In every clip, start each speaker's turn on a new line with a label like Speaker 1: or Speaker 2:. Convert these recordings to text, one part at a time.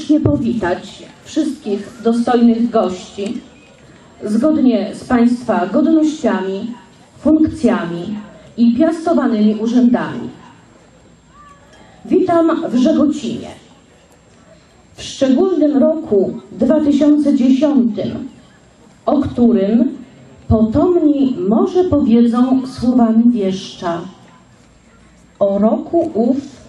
Speaker 1: serdecznie powitać wszystkich dostojnych gości zgodnie z Państwa godnościami, funkcjami i piastowanymi urzędami. Witam w Żegocinie. W szczególnym roku 2010, o którym potomni może powiedzą słowami wieszcza. O roku ów,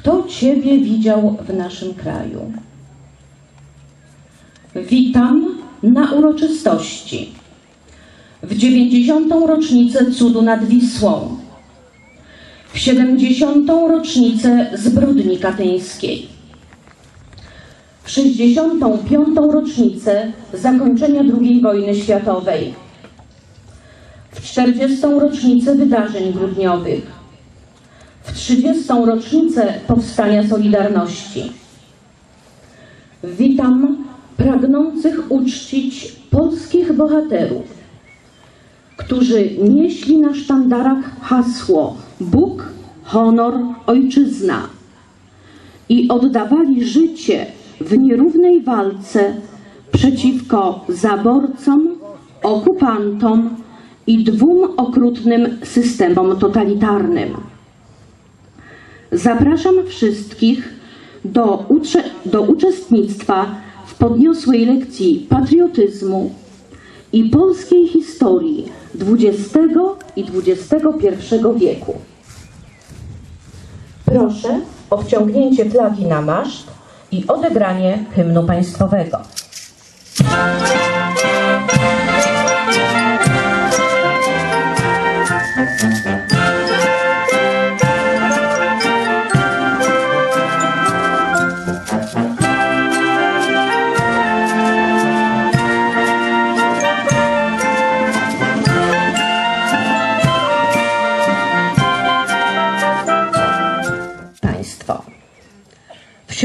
Speaker 1: kto Ciebie widział w naszym kraju? Witam na uroczystości w 90. rocznicę cudu nad Wisłą, w 70. rocznicę zbrodni katyńskiej, w 65. rocznicę zakończenia II wojny światowej, w 40. rocznicę wydarzeń grudniowych, w 30. rocznicę powstania Solidarności. Witam pragnących uczcić polskich bohaterów, którzy nieśli na sztandarach hasło Bóg, honor, ojczyzna i oddawali życie w nierównej walce przeciwko zaborcom, okupantom i dwóm okrutnym systemom totalitarnym. Zapraszam wszystkich do, do uczestnictwa w podniosłej lekcji patriotyzmu i polskiej historii XX i XXI wieku. Proszę o wciągnięcie flagi na maszt i odegranie hymnu państwowego. Państwo.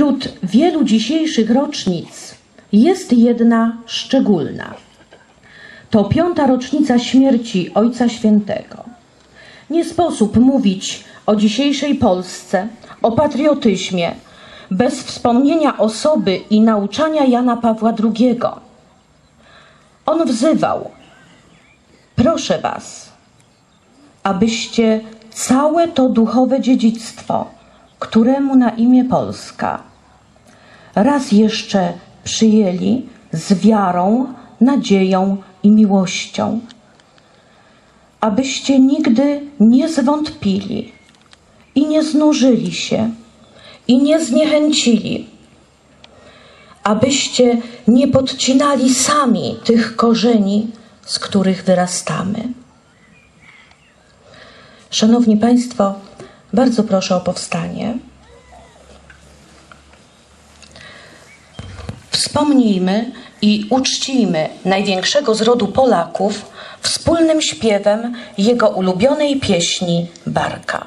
Speaker 1: Wśród wielu dzisiejszych rocznic jest jedna szczególna. To piąta rocznica śmierci Ojca Świętego. Nie sposób mówić o dzisiejszej Polsce, o patriotyzmie, bez wspomnienia osoby i nauczania Jana Pawła II. On wzywał: Proszę Was, abyście całe to duchowe dziedzictwo, któremu na imię Polska, raz jeszcze przyjęli z wiarą, nadzieją i miłością. Abyście nigdy nie zwątpili i nie znużyli się i nie zniechęcili. Abyście nie podcinali sami tych korzeni, z których wyrastamy. Szanowni Państwo, bardzo proszę o powstanie. Wspomnijmy i uczcijmy największego z rodu Polaków wspólnym śpiewem jego ulubionej pieśni Barka.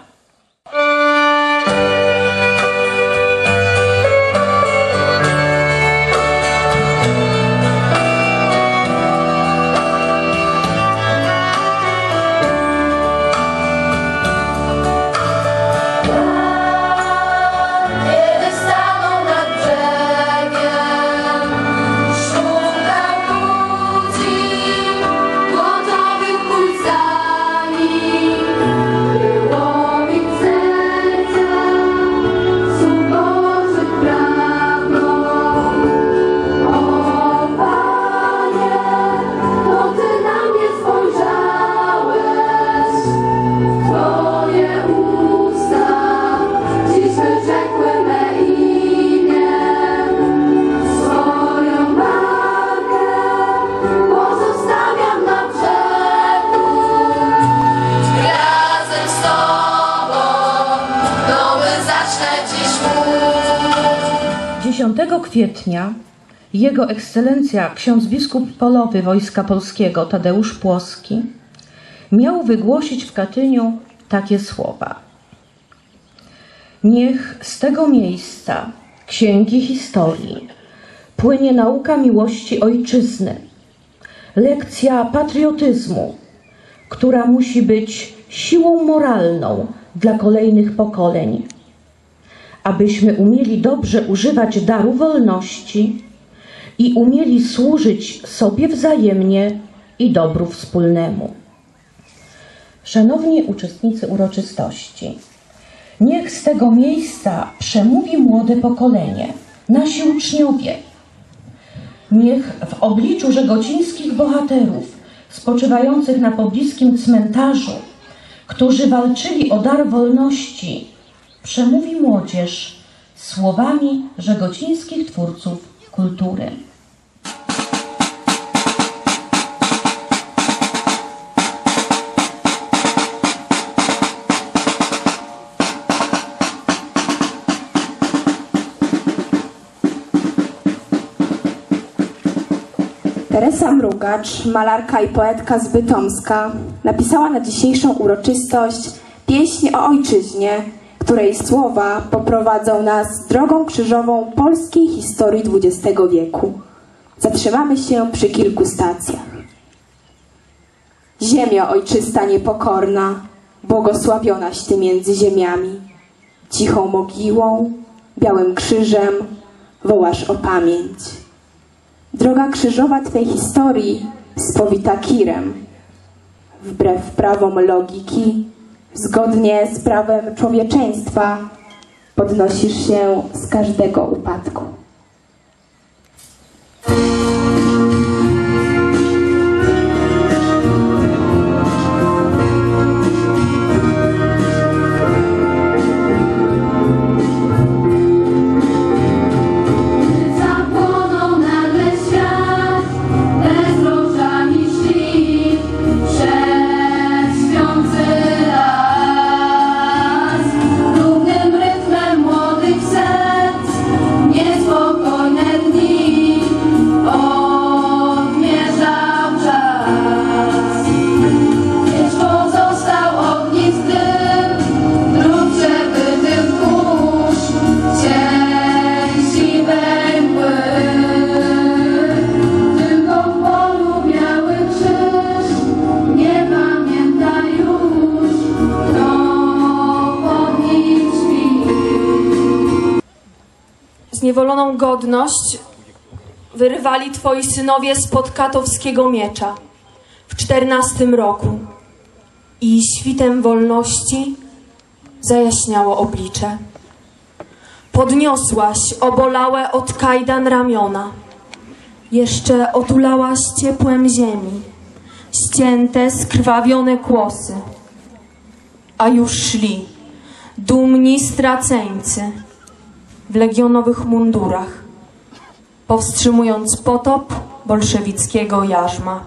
Speaker 1: 10 kwietnia jego ekscelencja ksiądz biskup polowy Wojska Polskiego Tadeusz Płoski miał wygłosić w Katyniu takie słowa. Niech z tego miejsca księgi historii płynie nauka miłości ojczyzny, lekcja patriotyzmu, która musi być siłą moralną dla kolejnych pokoleń abyśmy umieli dobrze używać daru wolności i umieli służyć sobie wzajemnie i dobru wspólnemu. Szanowni uczestnicy uroczystości, niech z tego miejsca przemówi młode pokolenie, nasi uczniowie. Niech w obliczu żegocińskich bohaterów spoczywających na pobliskim cmentarzu, którzy walczyli o dar wolności, przemówi młodzież słowami żegocińskich twórców kultury.
Speaker 2: Teresa Mrugacz, malarka i poetka z Bytomska, napisała na dzisiejszą uroczystość pieśń o ojczyźnie, której słowa poprowadzą nas drogą krzyżową polskiej historii XX wieku. Zatrzymamy się przy kilku stacjach. Ziemia ojczysta niepokorna, błogosławionaś Ty między ziemiami. Cichą mogiłą, białym krzyżem wołasz o pamięć. Droga krzyżowa Twej historii spowita kirem. Wbrew prawom logiki, zgodnie z prawem człowieczeństwa, podnosisz się z każdego upadku.
Speaker 3: Zniewoloną godność wyrywali twoi synowie spod katowskiego miecza w czternastym roku. I świtem wolności zajaśniało oblicze. Podniosłaś obolałe od kajdan ramiona, jeszcze otulałaś ciepłem ziemi, ścięte, skrwawione kłosy, a już szli dumni straceńcy w legionowych mundurach, powstrzymując potop bolszewickiego jarzma.